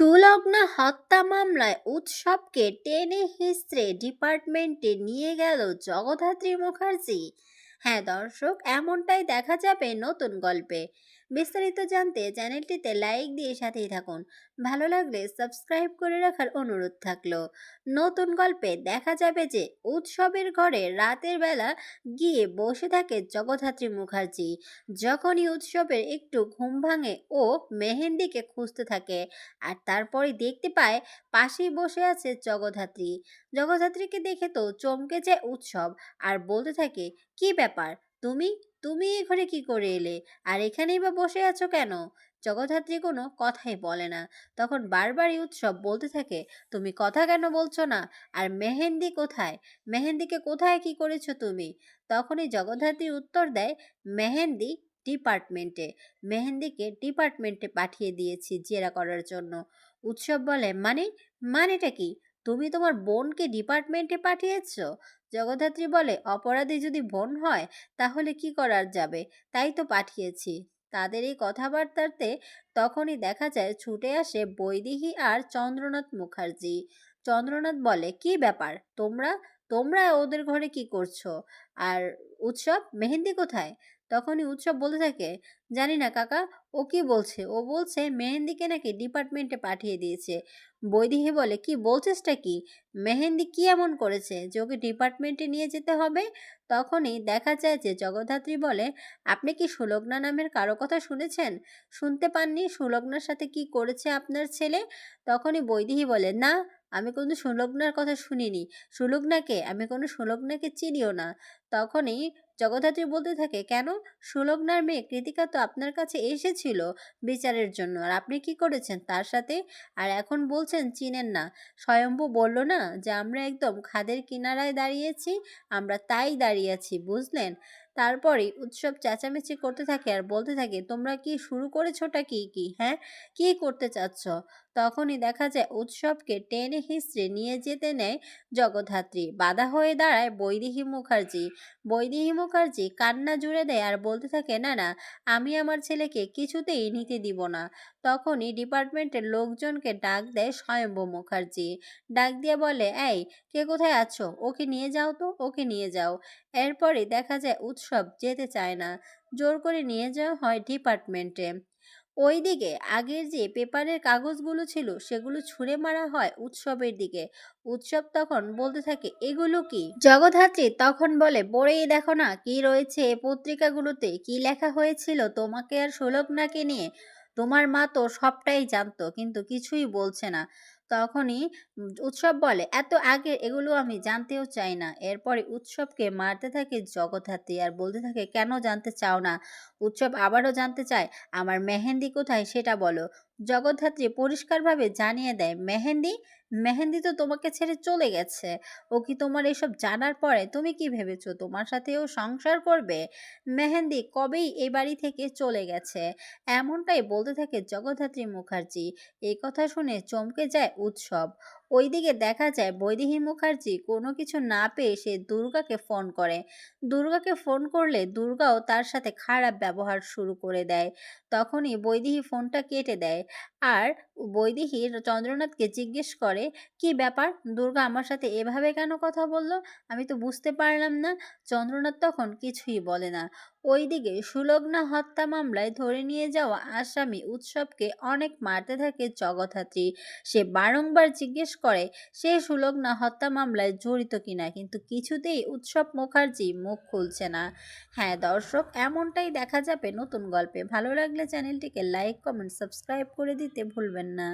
সুলগ্না হত্যা মামলায় উৎসবকে টেনে হিস্ত্রে ডিপার্টমেন্টে নিয়ে গেল জগদ্ধাত্রী মুখার্জি। হ্যাঁ দর্শক, এমনটাই দেখা যাবে নতুন গল্পে। বিস্তারিত জানতে চ্যানেলটিতে লাইক দিয়ে সাথেই থাকুন। ভালো লাগলে সাবস্ক্রাইব করে রাখার অনুরোধ থাকল। নতুন গল্পে দেখা যাবে যে উৎসবের ঘরে রাতের বেলা গিয়ে বসে থাকে জগদ্ধাত্রী মুখার্জি। যখনই উৎসবের একটু ঘুম ভাঙে, ও মেহেন্দিকে খুঁজতে থাকে আর তারপরে দেখতে পায় পাশেই বসে আছে জগদ্ধাত্রী। জগদ্ধাত্রীকে দেখে তো চমকে যায় উৎসব আর বলতে থাকে, কি ব্যাপার? তুমি তুমি এ ঘরে কি করে এলে? আর এখানেই বা বসে আছো কেন? জগদ্ধাত্রী কোনো কথাই বলে না। তখন বারবারই উৎসব বলতে থাকে, তুমি কথা কেন বলছো না? আর মেহেন্দি কোথায়? মেহেন্দিকে কোথায় কি করেছ তুমি? তখনই জগদ্ধাত্রী উত্তর দেয়, মেহেন্দি ডিপার্টমেন্টে। মেহেন্দিকে ডিপার্টমেন্টে পাঠিয়ে দিয়েছি জেরা করার জন্য। উৎসব বলে মানে? মানেটা কি? তুমি তোমার বোনকে ডিপার্টমেন্টে পাঠিয়েছ? জগদ্ধাত্রী বলে, অপরাধী যদি বোন হয়, তাহলে কি করার যাবে? তাই তো পাঠিয়েছি। তাদের এই কথাবার্তাতে তখনই দেখা যায়, ছুটে আসে বৈদেহী আর চন্দ্রনাথ মুখার্জি। চন্দ্রনাথ বলে, কি ব্যাপার? তোমরা? তোমরা ওদের ঘরে কি করছ? আর উৎসব? মেহেন্দি কোথায়? তখনই উৎসব বলতে থাকে, জানি না কাকা, ও কি বলছে? ও বলছে, মেহেন্দিকে নাকি ডিপার্টমেন্টে পাঠিয়ে দিয়েছে। বৈদেহী বলে, কি বলছিসটা কি? মেহেন্দি কি এমন করেছে যে ওকে ডিপার্টমেন্টে নিয়ে যেতে হবে? তখনই দেখা যায় যে জগদ্ধাত্রী বলে, আপনি কি সুলগ্না নামের কারও কথা শুনেছেন? শুনতে পাননি সুলগ্নার সাথে কি করেছে আপনার ছেলে? তখনই বৈদেহী বলে, না আমি কোনো সুলগ্নার কথা শুনিনি। সুলগ্নাকে? আমি কোনো সুলগ্নাকে চিনিও না। তখনই জগদ্ধাত্রী বলতে থাকে, কেন? সুলগ্নার মেয়ে কৃতিকা তো আপনার কাছে এসেছিল বিচারের জন্য। আর আপনি কি করেছেন তার সাথে? আর এখন বলছেন চিনেন না। স্বয়ম্ভু বলল না যে আমরা একদম খাদের কিনারায় দাঁড়িয়েছি, আমরা তাই দাঁড়িয়ে আছি, বুঝলেন? তারপরে উৎসব চেঁচামেচি করতে থাকে আর বলতে থাকে, তোমরা কি শুরু করেছোটা কি কি? হ্যাঁ? কি করতে চাচ্ছ? তখনই দেখা যায় উৎসবকে টেনে হিস্ট্রে নিয়ে যেতে নেয় জগদ্ধাত্রী। বাধা হয়ে দাঁড়ায় বৈদেহী মুখার্জি। বৈদেহী মুখার্জি কান্না জুড়ে দেয় আর বলতে থাকে, না না, আমি আমার ছেলেকে কিছুতেই নিতে দিব না। তখনই ডিপার্টমেন্টের লোকজনকে ডাক দেয় স্বয়ম্ভু মুখার্জি। ডাক দিয়ে বলে, এই, কে কোথায় আছো? ওকে নিয়ে যাও তো, ওকে নিয়ে যাও। এরপরে দেখা যায় উৎসব যেতে চায় না। জোর করে নিয়ে যাওয়া হয় ডিপার্টমেন্টে। ওইদিকে আগের যে পেপারের কাগজগুলো ছিল সেগুলো ছুঁড়ে মারা হয় উৎসবের দিকে। উৎসব তখন বলতে থাকে, এগুলো কি? জগধাত্রী তখন বলে পড়েই দেখো না কি রয়েছে এ পত্রিকাগুলোতে, কি লেখা হয়েছিল তোমাকে আর সুলগ্নাকে নিয়ে? তোমার মা তো সবটাই জানতো, কিন্তু কিছুই বলছে না। তখনই উৎসব বলে, এত আগে এগুলো আমি জানতেও চাই না। এরপরে উৎসবকে মারতে থাকে জগদ্ধাত্রী আর বলতে থাকে, কেন জানতে চাও না? উৎসব আবারও জানতে চায়? আমার মেহেন্দি কোথায় সেটা বলো। জগদ্ধাত্রী পরিষ্কারভাবে জানিয়ে দেয়, মেহেন্দি মেহেন্দি তো তোমাকে ছেড়ে চলে গেছে। ও কি তোমার এসব জানার পরে তুমি কি ভেবেছো তোমার সাথে ও সংসার করবে? মেহেন্দি কবেই এই বাড়ি থেকে চলে গেছে? এমনটাই বলতে থাকে জগদ্ধাত্রী মুখার্জি। এই কথা শুনে চমকে যায় উৎসব। ওইদিকে দেখা যায় বৈদেহী মুখার্জি কোনো কিছু না পেয়ে সে দুর্গাকে ফোন করে। দুর্গাকে ফোন করলে দুর্গাও তার সাথে খারাপ ব্যবহার শুরু করে দেয়। তখনই বৈদেহী ফোনটা কেটে দেয়। আর বৈদেহী চন্দ্রনাথকে জিজ্ঞেস করে, কি ব্যাপার? দুর্গা আমার সাথে এভাবে কেন কথা বলল? আমি তো বুঝতে পারলাম না। চন্দ্রনাথ তখন কিছুই বলে না। ওইদিকে সুলগ্না হত্যা মামলায় ধরে নিয়ে যাওয়া আসামি উৎসবকে অনেক মারতে থাকে জগদ্ধাত্রী। সে বারংবার জিজ্ঞেস করে, সে সুলগ্না হত্যা মামলায় জড়িত কিনা কিন্তু কিছুতেই উৎসব মুখার্জি মুখ খুলছে না। হ্যাঁ দর্শক, এমনটাই দেখা যাবে নতুন গল্পে। ভালো লাগলে চ্যানেলটিকে লাইক, কমেন্ট, সাবস্ক্রাইব করে দিতে ভুলবেন না।